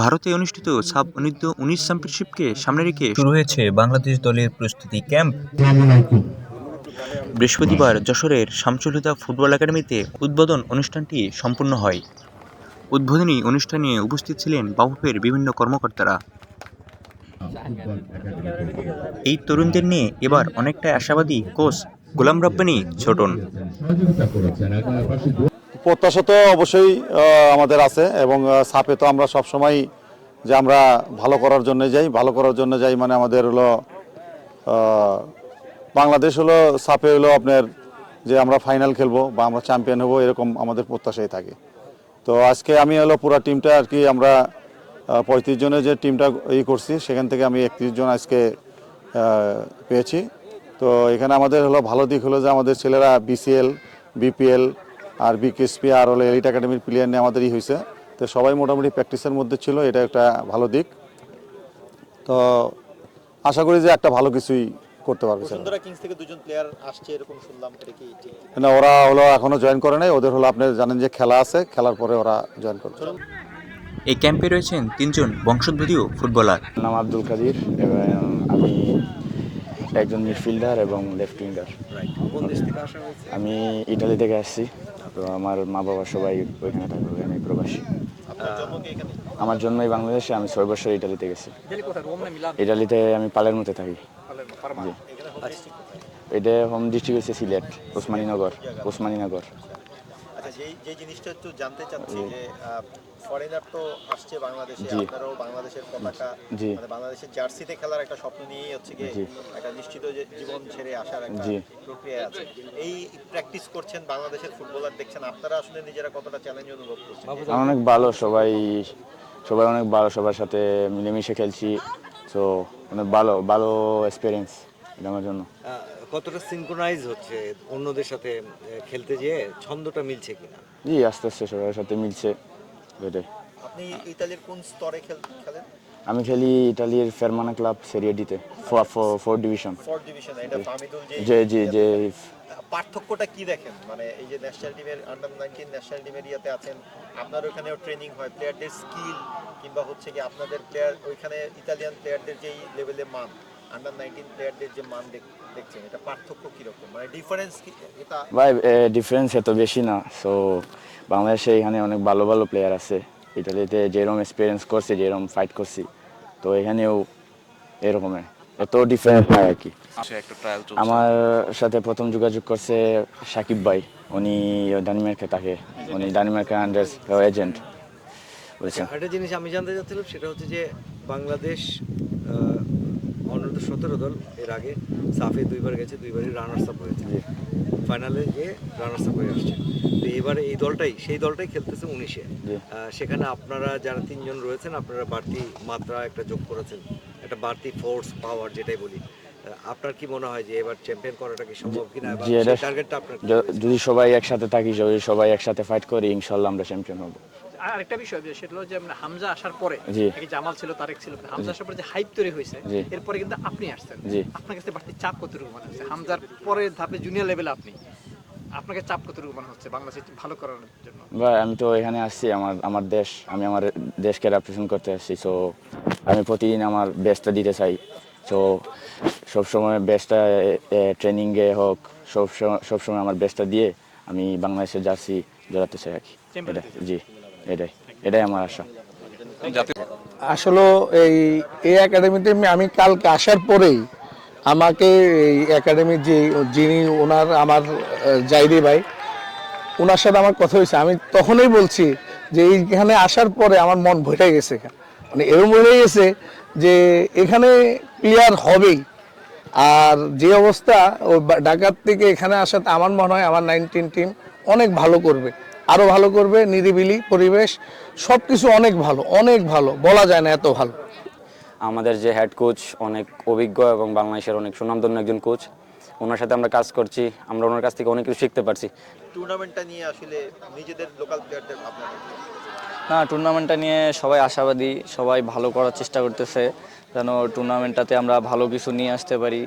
ভারতে অনুষ্ঠিত সাব অনূর্ধ্ব উনিশ চ্যাম্পিয়নশিপকে সামনে রেখে শুরু হয়েছে বাংলাদেশ দলের প্রস্তুতি ক্যাম্প। বৃহস্পতিবার যশোরের শামসুল হুদা ফুটবল একাডেমিতে উদ্বোধন অনুষ্ঠানটি সম্পূর্ণ হয়। উদ্বোধনী অনুষ্ঠানে উপস্থিত ছিলেন বাফুফের বিভিন্ন কর্মকর্তারা। এই তরুণদের নিয়ে এবার অনেকটাই আশাবাদী কোচ গোলাম রব্বানি ছোটন। প্রত্যাশা তো অবশ্যই আমাদের আছে এবং সাপে তো আমরা সব সময় যে আমরা ভালো করার জন্য যাই, ভালো করার জন্য যাই মানে আমাদের হলো বাংলাদেশ হলো সাপে হলো আপনার যে আমরা ফাইনাল খেলব বা আমরা চ্যাম্পিয়ন হব এরকম আমাদের প্রত্যাশাই থাকে। তো আজকে আমি হলো পুরো টিমটা আর কি আমরা পঁয়ত্রিশ জনের যে টিমটা ই করছি, সেখান থেকে আমি একত্রিশ জন আজকে পেয়েছি। তো এখানে আমাদের হলো ভালো দিক হলো যে আমাদের ছেলেরা বিসিএল বিপিএল আর বিকেএসপি আর হলো এলিট একাডেমির প্লেয়ার নিয়ে আমাদেরই হয়েছে তো সবাই মোটামুটি প্র্যাকটিসের মধ্যে ছিল এটা একটা ভালো দিক। তো আশা করি যে একটা ভালো কিছুই করতে পারবে ছেলেরা। বসুন্ধরা কিংস থেকে দুজন প্লেয়ার আসছে এরকম শুনলাম এটা কি না ওরা হলো এখনও জয়েন করে নাই ওদের হলো আপনি জানেন যে খেলা আছে খেলার পরে ওরা জয়েন করবে। এই ক্যাম্পে রয়েছেন তিনজন বংশোদ্ভূতীয় ফুটবলার। নাম আব্দুল কাদির এবং আমি একজন মিডফিল্ডার এবং লেফট উইঙ্গার কোন দেশ থেকে আসা হয়েছে? আমি ইটালি থেকে আসছি। তো আমার মা বাবা সবাই ওইখানে থাকবে আমি প্রবাসী। জন্ম আমার জন্মই বাংলাদেশে আমি ছয় বছর ইটালিতে গেছি। ইটালিতে আমি পালের মধ্যে থাকি। এটা হোম ডিস্ট্রিক্ট হচ্ছে সিলেট ওসমানীনগর ওসমানীনগর। আচ্ছা যেই যে জিনিসটা একটু জানতে চাচ্ছি যে ফরেনার তো আসছে বাংলাদেশে। আপনারাও বাংলাদেশের পতাকা। মানে বাংলাদেশের জার্সিতে খেলার একটা স্বপ্ন নিয়েই হচ্ছে গিয়ে একটা নিশ্চিত যে জীবন ছেড়ে আসার একটা প্রক্রিয়া আছে। এই প্র্যাকটিস করছেন বাংলাদেশের ফুটবলার দেখছেন আপনারা আসলে নিজেরা কতটা চ্যালেঞ্জ অনুভব করছেন? অনেক ভালো সবাই সবাই অনেক ভালো সবার সাথে মিলেমিশে খেলছি তো অনেক ভালো ভালো এক্সপিরিয়েন্স এটা আমার জন্য। কতটা সিনক্রোনাইজ হচ্ছে অন্যদের সাথে খেলতে যেয়ে ছন্দটা মিলছে কিনা? জি আস্তে আস্তে সবার সাথে মিলছে এটাই। আপনি ইতালির কোন স্তরে খেল- খেলেন? আমি খেলি ইটালির ফেরমানা ক্লাব সেরিয়া ডিতে ফোর ডিভিশন যে জি যে পার্থক্যটা কি দেখেন? মানে এই যে ন্যাশনাল টিমের আন্ডার নাইনটিন ন্যাশনাল টিমের ইয়েতে আছেন আপনার ওখানেও ট্রেনিং হয় প্লেয়ারদের স্কিল কিংবা হচ্ছে কি আপনাদের প্লেয়ার ওইখানে ইতালিয়ান প্লেয়ারদের যেই লেভেলের মান? আন্ডার নাইনটিন প্লেয়ারদের যে মান দেখছেন এটা পার্থক্য কীরকম? মানে ডিফারেন্স কি এটা ভাই ডিফারেন্স এত বেশি না। সো বাংলাদেশে এখানে অনেক ভালো ভালো প্লেয়ার আছে। ইটালিতে যেরকম এক্সপিরিয়েন্স করছে যেরকম ফাইট করছি তো এখানেও এরকমের এত ডিফারেন্স হয় আর কি। আমার সাথে প্রথম যোগাযোগ করছে সাকিব ভাই। উনি ডানিমার্কে থাকে। উনি ডানিমার্কের আন্ডার এজেন্ট একটা জিনিস আমি জানতে চাচ্ছিলাম সেটা হচ্ছে যে বাংলাদেশ অনূর্ধ্ব সতেরো দল এর আগে সাফে দুইবার গেছে দুইবারই রানার্স আপ হয়েছে। ফাইনালে গিয়ে রানার্স আপ হয়ে আসছে। তো এবারে এই দলটাই সেই দলটাই খেলতেছে উনিশে। সেখানে আপনারা যারা তিনজন রয়েছেন আপনারা বাড়তি মাত্রা একটা যোগ করেছেন। একটা বাড়তি ফোর্স পাওয়ার যেটাই বলি। আপনার কি মনে হয় যে এবার চ্যাম্পিয়ন করাটা কি সম্ভব কিনা? জি, টার্গেটটা আপনার? যদি সবাই একসাথে থাকি যদি সবাই একসাথে ফাইট করি ইনশাল্লাহ আমরা চ্যাম্পিয়ন হব। আরেকটা বিষয় যে সেটা হলো যে মানে হামজা আসার পরে জামাল ছিল তারেক ছিল হামজা আসার পরে যে হাইপ তৈরি হয়েছে এরপরে কিন্তু আপনি আসছেন। আপনার কাছে বাড়তি চাপ কতটুকু মনে হচ্ছে? হামজার পরের ধাপে জুনিয়র লেভেল আপনি আপনাকে চাপ কতটুকু মনে হচ্ছে বাংলাদেশ ভালো করার জন্য? ভাই আমি তো এখানে আসছি আমার আমার দেশ আমি আমার দেশকে রিপ্রেজেন্ট করতে আসছি সো আমি প্রতিদিন আমার বেস্টটা দিতে চাই। সো সবসময় বেস্টটা ট্রেনিংয়ে হোক সব সবসময় আমার বেস্টটা দিয়ে আমি বাংলাদেশের জার্সি জড়াতে চাই আর কি। জি। এটাই এটাই আমার আশা। আসলে এই এই একাডেমিতে আমি- কালকে আসার পরেই আমাকে এই একাডেমির যে যিনি ওনার আমার জাইরি ভাই ওনার সাথে আমার কথা হয়েছে। আমি তখনই বলছি যে এইখানে আসার পরে আমার মন ভরে গেছে মানে এরকম হয়ে গেছে যে এখানে প্লেয়ার হবেই। আর যে অবস্থা ও ঢাকার থেকে এখানে আসাতে আমার মনে হয় আমার নাইনটিন টিম অনেক ভালো করবে। আরও ভালো করবে নিরিবিলি পরিবেশ সব কিছু অনেক ভালো অনেক ভালো বলা যায় না এত ভালো। আমাদের যে হেড কোচ অনেক অভিজ্ঞ এবং বাংলাদেশের অনেক সুনামধন্য একজন কোচ ওনার সাথে আমরা কাজ করছি আমরা ওনার কাছ থেকে অনেক কিছু শিখতে পারছি। টুর্নামেন্টটা নিয়ে আসলে নিজেদের লোকাল প্লেয়ারদের ভাবনা না টুর্নামেন্টটা নিয়ে সবাই আশাবাদী সবাই ভালো করার চেষ্টা করতেছে যেন টুর্নামেন্টটাতে আমরা ভালো কিছু নিয়ে আসতে পারি।